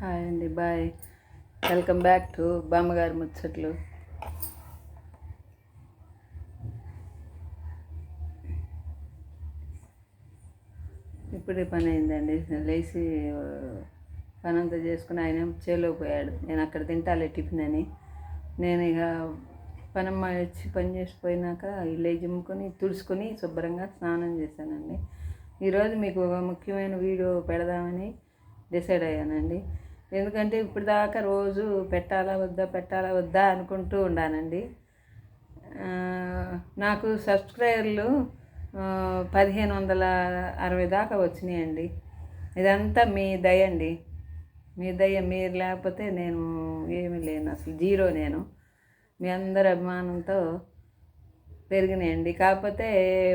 Hi అండి bye. Welcome back to బామ్మగారి ముచ్చట్లు. ఇప్పుడే పని అయిందండి లేచి పనంతా పని అంతా చేసుకుని ఆయన చేలో పోయాడు. నేను అక్కడ తింటాలే టిఫిన్ అని. నేను ఇక పనమ్మ వచ్చి పని చేసిపోయినాక ఇల్లు జిమ్ముకొని తుడుచుకొని శుభ్రంగా స్నానం చేశానండి. ఈరోజు మీకు ఒక ముఖ్యమైన వీడియో పెడదామని డిసైడ్ అయ్యానండి. ఎందుకంటే ఇప్పుడు దాకా రోజు పెట్టాలా వద్దా పెట్టాలా వద్దా అనుకుంటూ ఉండానండి. నాకు సబ్స్క్రైబర్లు పదిహేను వందల అరవై దాకా వచ్చినాయండి. ఇదంతా మీ దయ అండి. మీ దయ మీరు లేకపోతే నేను ఏమీ లేను. అసలు జీరో నేను. మీ అందరి అభిమానంతో పెరిగినాయండి. కాకపోతే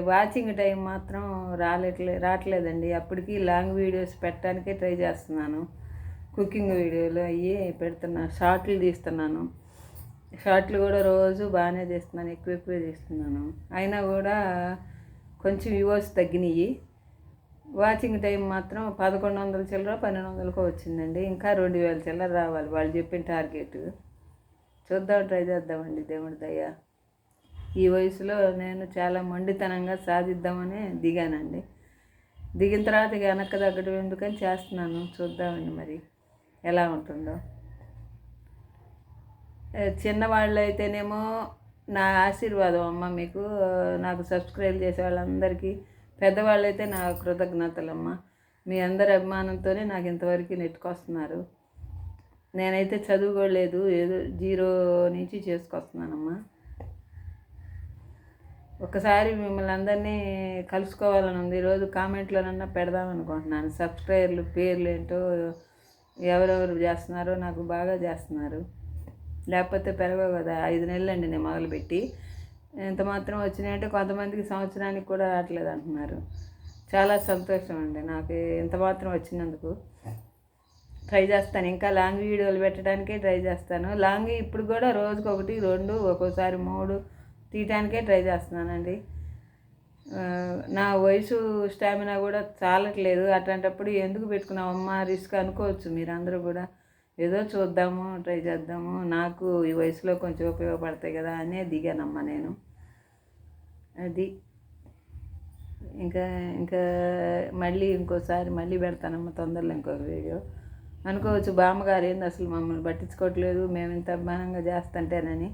వాచింగ్ టైం మాత్రం రాలేట్లే రావట్లేదండి. అప్పటికి లాంగ్ వీడియోస్ పెట్టడానికే ట్రై చేస్తున్నాను. కుకింగ్ వీడియోలు అవి పెడుతున్నాను షార్ట్లు తీస్తున్నాను. షార్ట్లు కూడా రోజు బాగానే తీస్తున్నాను ఎక్కువ ఎక్కువ తీస్తున్నాను అయినా కూడా కొంచెం వ్యూవర్స్ తగ్గినాయి. వాచింగ్ టైం మాత్రం పదకొండు వందల చిల్లర పన్నెండు వందలకో వచ్చిందండి. ఇంకా రెండు వేల చిల్లర రావాలి వాళ్ళు చెప్పిన టార్గెట్. చూద్దాం ట్రై చేద్దామండి దేవుడి దయ. ఈ వయసులో నేను చాలా మొండితనంగా సాధిద్దామని దిగానండి. దిగిన తర్వాత వెనక్కి తగ్గడం ఎందుకని చేస్తున్నాను చూద్దామండి మరి. ఎలా ఉంటుందో. చిన్నవాళ్ళైతేనేమో చిన్నవాళ్ళు అయితేనేమో నా ఆశీర్వాదం అమ్మ మీకు నాకు సబ్స్క్రైబ్ చేసే వాళ్ళందరికీ పెద్దవాళ్ళు అయితే నా కృతజ్ఞతలమ్మ. మీ అందరి అభిమానంతోనే నాకు ఇంతవరకు నెట్టుకొస్తున్నారు. నేనైతే చదువుకోలేదు ఏదో జీరో నుంచి చేసుకొస్తున్నానమ్మా. ఒకసారి మిమ్మల్ని అందరినీ కలుసుకోవాలని ఉంది. ఈరోజు కామెంట్లోనన్నా పెడదాం అనుకుంటున్నాను సబ్స్క్రైబర్లు పేర్లు ఏంటో ఎవరెవరు చేస్తున్నారో నాకు బాగా చేస్తున్నారు. లేకపోతే పెరగవు కదా ఐదు నెలలు అండి నేను మొదలుపెట్టి. ఎంత మాత్రం వచ్చినాయంటే కొంతమందికి సంవత్సరానికి కూడా రావట్లేదు అంటున్నారు. చాలా సంతోషం అండి నాకు ఎంత మాత్రం వచ్చినందుకు. ట్రై చేస్తాను. ఇంకా లాంగ్ వీడియోలు పెట్టడానికే ట్రై చేస్తాను. లాంగ్ ఇప్పుడు కూడా రోజుకి ఒకటి రెండు ఒక్కోసారి మూడు తీయటానికే ట్రై చేస్తున్నానండి. నా వయసు స్టామినా కూడా చాలట్లేదు. అట్లాంటప్పుడు ఎందుకు పెట్టుకున్నామమ్మా రిస్క్ అనుకోవచ్చు మీరందరూ కూడా. ఏదో చూద్దాము ట్రై చేద్దాము. నాకు ఈ వయసులో కొంచెం ఉపయోగపడతాయి కదా అనే దిగానమ్మా నేను. అది. ఇంకా ఇంకా మళ్ళీ ఇంకోసారి మళ్ళీ పెడతానమ్మా తొందరలో ఇంకొక వీడియో. అనుకోవచ్చు బామ్మగారు ఏంది అసలు మమ్మల్ని పట్టించుకోవట్లేదు మేము ఇంత అభిమానంగా చేస్తుంటేనని.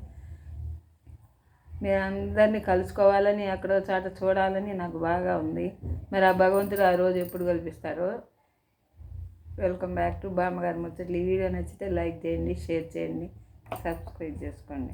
మీరు అందరినీ కలుసుకోవాలని ఎక్కడో చాట చూడాలని నాకు బాగా ఉంది. మరి ఆ భగవంతుడు ఆ రోజు ఎప్పుడు కల్పిస్తారో? వెల్కమ్ బ్యాక్ టు బామ్మగారి ముచ్చట్లు. ఈ వీడియో నచ్చితే లైక్ చేయండి షేర్ చేయండి సబ్స్క్రైబ్ చేసుకోండి.